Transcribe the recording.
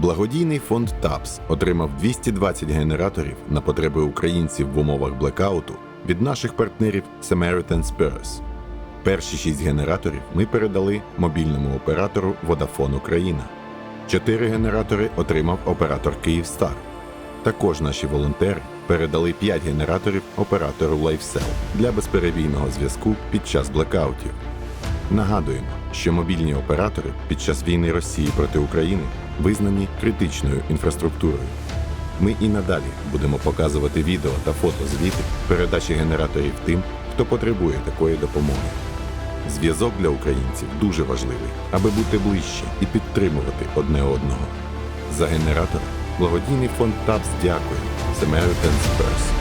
Благодійний фонд ТАПС отримав 220 генераторів на потреби українців в умовах блекауту від наших партнерів Samaritan Spurs. Перші шість генераторів ми передали мобільному оператору Vodafone Україна. Чотири генератори отримав оператор Київстар. Також наші волонтери передали 5 генераторів оператору LifeCell для безперебійного зв'язку під час блекаутів. Нагадуємо, що мобільні оператори під час війни Росії проти України визнані критичною інфраструктурою. Ми і надалі будемо показувати відео та фотозвіти передачі генераторів тим, хто потребує такої допомоги. Зв'язок для українців дуже важливий, аби бути ближче і підтримувати одне одного. За генератор благодійний фонд ТАПС дякує Samaritan Spurs.